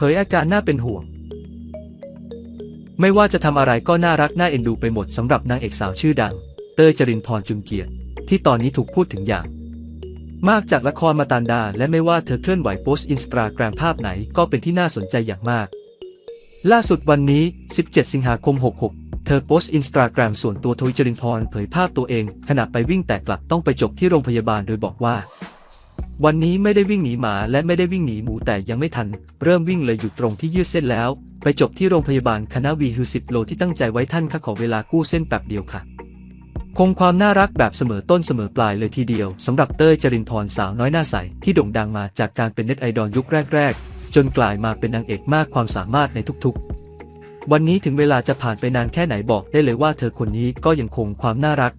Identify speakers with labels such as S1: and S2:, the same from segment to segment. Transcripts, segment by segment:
S1: ผยอาการน่าเป็นห่วง ไม่ว่าจะทำอะไรก็น่ารักน่าเอ็นดูไปหมดสำหรับนางเอกสาวชื่อดัง เต้ยจรินพรจุมเกียรติ ที่ตอนนี้ถูกพูดถึงอย่าง มากจากละครมาตานดา และไม่ว่าเธอเคลื่อนไหวโพสต์อินสตาแกรมภาพไหนก็เป็นที่น่าสนใจอย่างมาก ล่าสุดวันนี้ 17 สิงหาคม 66 เธอโพสต์อินสตาแกรมส่วนตัวทวิจรินพรเผยภาพตัวเอง ขณะไปวิ่งแต่กลับต้องไปจบที่โรงพยาบาลโดยบอกว่า วันนี้ไม่ได้วิ่งหนีหมาและไม่ได้วิ่งหนีหมูแต่ยังไม่ทัน เริ่มวิ่งเลยอยู่ตรงที่ยืดเส้นแล้ว ไปจบที่โรงพยาบาลคณะวีฮือ10โลที่ตั้งใจไว้ท่านค่ะขอเวลากู้เส้นแป๊บเดียวค่ะ คงความน่ารักแบบเสมอต้นเสมอปลายเลยทีเดียวสำหรับเต้ยจรินพรสาวน้อยหน้าใส ที่โด่งดังมาจากการเป็นเน็ตไอดอลยุคแรก ๆ จนกลายมาเป็นนางเอกมากความสามารถในทุกๆ วันนี้ถึงเวลาจะผ่านไปนานแค่ไหนบอกได้เลยว่าเธอคนนี้ก็ยังคงความน่ารัก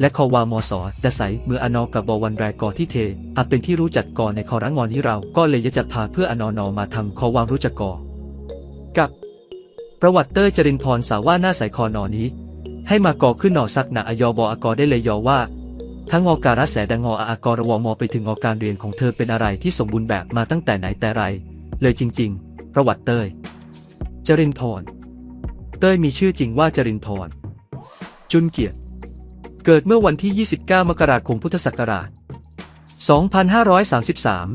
S1: และคอวามอสอดะใสเมื่ออนอกับบอวันแรกอที่เทอาจเป็นที่รู้จักก่อในคอรังงอนนี้เรา ก็เลยจะจัดพาเพื่ออนอนอมาทำคอวามรู้จักก่อกับ ประวัติเต้ยจรินพรสาว่าหน้าใสคอนอนี้ ให้มาก่อขึ้นหนอซักหนาอยอบอากอได้เลยยอว่า ทั้งงอการะแสดังงออากรวมอไปถึงงอการเรียนของเธอเป็นอะไรที่สมบูรณ์แบบมาตั้งแต่ไหนแต่ไร เลยจริง ๆ ประวัติเตยจรินพร เต้ยมีชื่อจริงว่าจรินพร จุนเกียรติ เกิดเมื่อวันที่ 29 มกราคมพุทธศักราช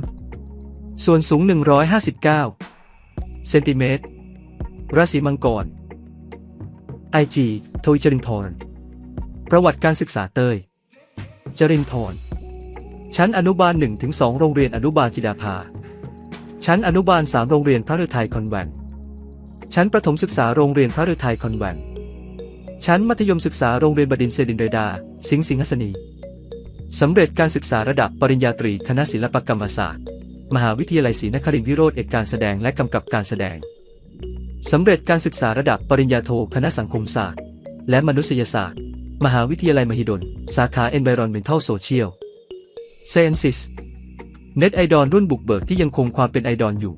S1: 2533 ส่วนสูง 159 เซนติเมตร ราศีมังกร IG ทวิจรินพร ประวัติการศึกษาเตย จรินพร ชั้นอนุบาล 1-2 โรงเรียนอนุบาลจิดาภา ชั้นอนุบาล 3 โรงเรียนพระฤทัยคอนแวนต์ชั้นประถมศึกษาโรงเรียนพระฤทัยคอนแวนต์ ชั้นมัธยมศึกษาโรงเรียนบดินทรเซดินเรดา สิงห์สิงหสนีสำเร็จการศึกษาระดับปริญญาตรีคณะศิลปกรรมศาสตร์ มหาวิทยาลัยศรีนครินทรวิโรธเอกการแสดงและกำกับการแสดงสำเร็จการศึกษาระดับปริญญาโทคณะสังคมศาสตร์ และมนุษยศาสตร์ มหาวิทยาลัยมหิดล สาขา Environmental Social Sciences เน็ตไอดอลรุ่นบุกเบิกที่ยังคงความเป็นไอดอลอยู่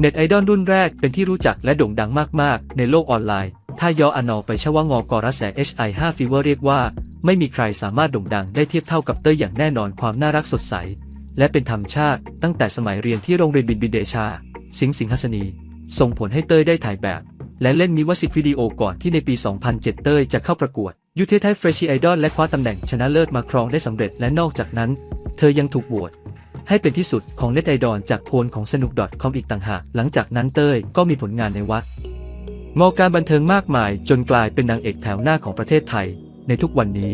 S1: เน็ตไอดอลรุ่นแรกเป็นที่รู้จักและโด่งดังมาก ๆ ในโลกออนไลน์ ถ้าย่ออนอไปชว่างอกอระแส HI5 Fever เรียกว่า ไม่มีใครสามารถโด่งดังได้เทียบเท่ากับเต้ยอย่างแน่นอนความน่ารักสดใส และเป็นธรรมชาติ ตั้งแต่สมัยเรียนที่โรงเรียนบินบินเดชา สิงห์สิงหสนี ส่งผลให้เต้ยได้ถ่ายแบบ และเล่นมิวสิกวิดีโอก่อนที่ในปี 2007 เต้ยจะเข้าประกวดยูเทไทเฟรชีไอดอลและคว้าตำแหน่งชนะเลิศมาครองได้สำเร็จและนอกจากนั้น เธอยังถูกโหวตให้เป็นที่สุดของเน็ตไอดอลจากโพลของสนุก .com อีกต่างหาก หลังจากนั้นเต้ยก็มีผลงานในวัด งอการบันเทิงมากมายจนกลายเป็นนางเอกแถวหน้าของประเทศไทยในทุกวันนี้